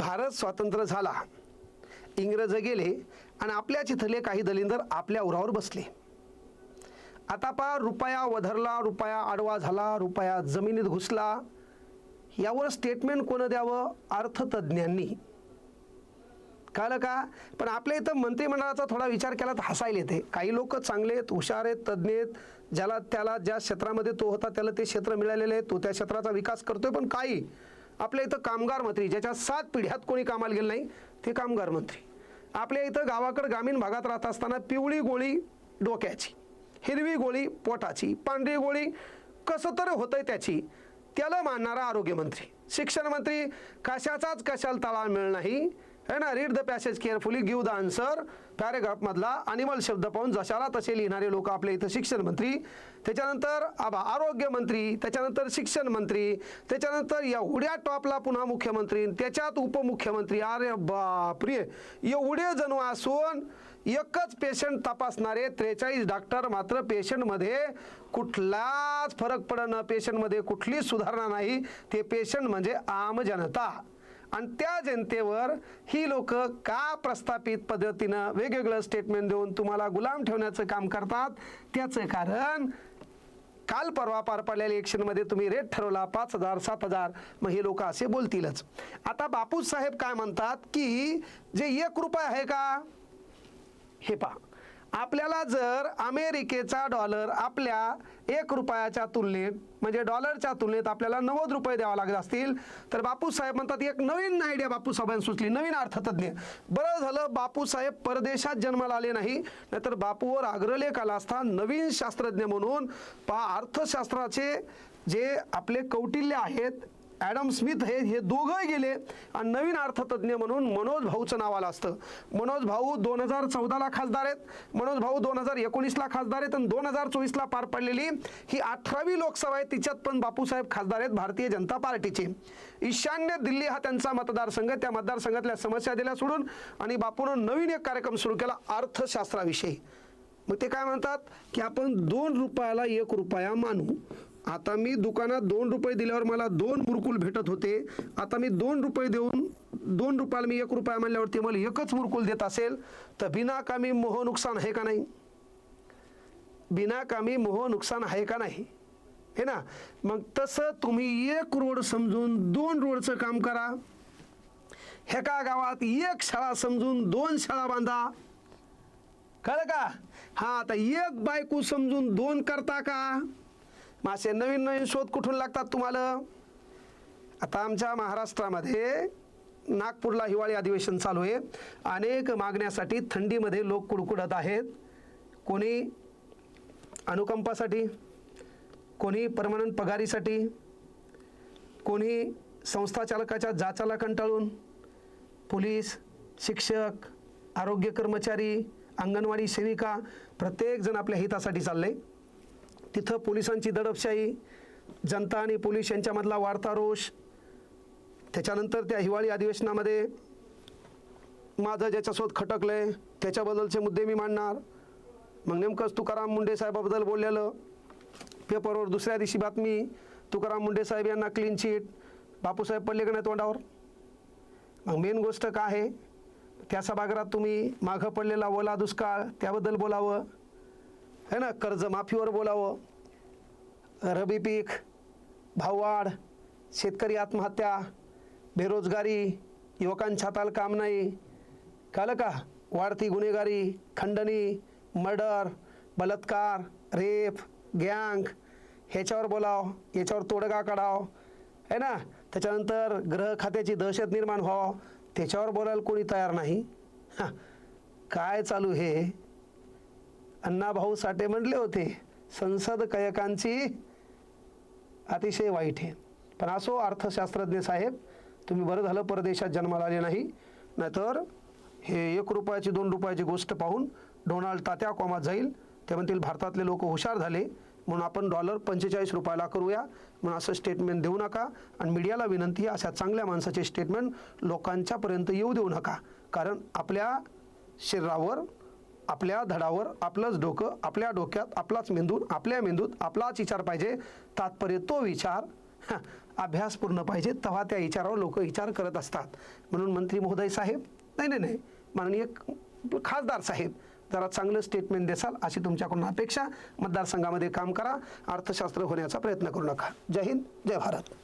भारत स्वातंत्र्य झाला. इंग्रज गेले आणि आपल्याच इथले काही दलिंदर आपल्या उरावर बसले. आता पा रुपया वधरला रुपया आडवा झाला रुपया जमिनीत घुसला. यावर स्टेटमेंट कोणं द्यावं? अर्थतज्ज्ञांनी. कळलं का? पण आपल्या इथं मंत्रिमंडळाचा थोडा विचार केला तर हसायला येते. काही लोक चांगले आहेत हुशार आहेत तज्ज्ञ आहेत. ज्याला त्याला ज्या क्षेत्रामध्ये तो होता त्याला ते क्षेत्र मिळालेले आहे तो त्या क्षेत्राचा विकास करतोय पण काही आपल्या इथं कामगार मंत्री ज्याच्या सात पिढ्यात कोणी कामाला गेलं नाही ते कामगार मंत्री. आपल्या इथं गावाकडं ग्रामीण भागात राहत असताना पिवळी गोळी डोक्याची हिरवी गोळी पोटाची पांढरी गोळी कसं तर होतंय त्याची त्याला मानणारा आरोग्यमंत्री शिक्षणमंत्री कशाचाच कशाला तळा मिळ नाही. आहे ना? Read the passage carefully give the answer पॅरेग्राफमधला animal शब्द पाहून जशाला तसे लिहिणारे लोक आपल्या इथं शिक्षण मंत्री. त्याच्यानंतर आबा आरोग्य मंत्री त्याच्यानंतर शिक्षण मंत्री त्याच्यानंतर एवढ्या टॉपला पुन्हा मुख्यमंत्री त्याच्यात उपमुख्यमंत्री. अरे बापरे! एवढे जण असून एकच पेशंट तपासणारे त्रेचाळीस डॉक्टर मात्र पेशंटमध्ये कुठलाच फरक पडणं पेशंटमध्ये कुठलीच सुधारणा नाही. ते पेशंट म्हणजे आम जनता. आणि त्या जनतेवर ही लोक का प्रस्थापित पद्धतीनं वेगवेगळं स्टेटमेंट देऊन तुम्हाला गुलाम ठेवण्याचं काम करतात? त्याचं कारण काल परवा पार पडलेल्या इलेक्शनमध्ये तुम्ही रेट ठरवला पाच हजार सात हजार. मग हे लोक असे बोलतीलच. आता बापू साहेब काय म्हणतात की जे एक रुपये आहे का? हे पहा. आपल्याला जर अमेरिकेचा डॉलर आपल्या एक रुपयाच्या तुलनेत म्हणजे डॉलरच्या तुलनेत आपल्याला नव्वद रुपये द्यावा लागत असतील तर बापूसाहेब म्हणतात एक नवीन आयडिया बापूसाहेबांनी सुचली नवीन अर्थतज्ञ. बरं झालं बापूसाहेब परदेशात जन्माला आले नाही नाहीतर बापूवर आग्रलेख आला असता नवीन शास्त्रज्ञ म्हणून. पहा अर्थशास्त्राचे जे आपले कौटिल्य आहेत ॲडम स्मिथ हे हे दोघंही गेले आणि नवीन अर्थतज्ञ म्हणून मनोज भाऊचं नाव आलं असतं. मनोज भाऊ दोन हजार चौदाला खासदार आहेत. मनोज भाऊ दोन हजार एकोणीसला खासदार आहेत आणि दोन हजार चोवीसला पार पडलेली ही अठरावी लोकसभा आहे. तिच्यात पण बापूसाहेब खासदार आहेत भारतीय जनता पार्टीचे. ईशान्य दिल्ली हा त्यांचा मतदारसंघ. त्या मतदारसंघातल्या समस्या दिल्या सोडून आणि बापूनं नवीन एक कार्यक्रम सुरू केला अर्थशास्त्राविषयी. मग ते काय म्हणतात? की आपण दोन रुपयाला एक रुपया मानू. आता मी दुकानात दोन रुपये दिल्यावर मला दोन मुरकुल भेटत होते. आता मी दोन रुपये देऊन दोन रुपयाला मी एक रुपया म्हणल्यावरती मला एकच मुरकुल देत असेल तर बिनाकामी मोह नुकसान आहे का नाही? बिनाकामी मोह नुकसान आहे का नाही? हे ना? मग तसं तुम्ही एक रोड समजून दोन रोडचं काम करा. ह्या गावात एक शाळा समजून दोन शाळा बांधा. कळलं का? हा आता एक बायको समजून दोन करता का? मासे नवीन नवीन शोध कुठून लागतात तुम्हाला? आता आमच्या महाराष्ट्रामध्ये नागपूरला हिवाळी अधिवेशन चालू आहे. अनेक मागण्यासाठी थंडीमध्ये लोक कुडकुडत आहेत. कोणी अनुकंपासाठी कोणी परमनंट पगारीसाठी कोणी संस्था चालकाच्या जाचाला कंटाळून पोलीस शिक्षक आरोग्य कर्मचारी अंगणवाडी सेविका प्रत्येकजण आपल्या हितासाठी चालले. तिथं पोलिसांची दडपशाही जनता आणि पोलीस यांच्यामधला वाढता रोष त्याच्यानंतर त्या हिवाळी अधिवेशनामध्ये माझं ज्याच्यासोबत खटकलं आहे त्याच्याबद्दलचे मुद्दे मी मांडणार. मग नेमकंच तुकाराम मुंडे साहेबाबद्दल बोललेलं. पेपरवर दुसऱ्या दिवशी बातमी तुकाराम मुंडे साहेब यांना क्लीन चिट बापूसाहेब पडले का नाही तोंडावर. मग मेन गोष्ट काय आहे? त्या सभागृहात तुम्ही मागं पडलेला ओला दुष्काळ त्याबद्दल बोलावं. है ना कर्जमाफीवर बोलावं. रबी पीक भाववाढ शेतकरी आत्महत्या बेरोजगारी युवकांच्या हाताला काम नाही. कालं का? वाढती गुन्हेगारी खंडणी मर्डर बलात्कार रेप गँग ह्याच्यावर बोलाव याच्यावर तोडगा काढाव. है ना? त्याच्यानंतर ग्रह खात्याची दहशत निर्माण व्हावं. त्याच्यावर बोलायला कोणी तयार नाही. हां. काय चालू हे? अण्णाभाऊ साठे म्हटले होते संसद कयकांची अतिशय वाईट आहे. पण असो अर्थशास्त्रज्ञ साहेब तुम्ही बरं झालं परदेशात जन्माला आले नाही नाहीतर हे एक रुपयाची दोन रुपयाची गोष्ट पाहून डोनाल्ड तात्या कॉमात जाईल. ते म्हणतील भारतातले लोक हुशार झाले म्हणून आपण डॉलर पंचेचाळीस रुपयाला करूया म्हणून असं स्टेटमेंट देऊ नका आणि मीडियाला विनंती आहे अशा चांगल्या माणसाचे स्टेटमेंट लोकांच्यापर्यंत येऊ देऊ नका कारण आपल्या शरीरावर आपल्या धडावर आपलंच डोकं आपल्या डोक्यात आपलाच मेंदूत आपल्या मेंदूत आपलाच विचार पाहिजे. तात्पर्य तो विचार अभ्यास पूर्ण पाहिजे. तेव्हा त्या विचारावर लोक विचार करत असतात. म्हणून मंत्री महोदय साहेब नाही नाही नाही. माननीय खासदार साहेब जरा चांगलं स्टेटमेंट देसाल अशी तुमच्याकडून अपेक्षा. मतदारसंघामध्ये काम करा. अर्थशास्त्र होण्याचा प्रयत्न करू नका. जय हिंद जय भारत.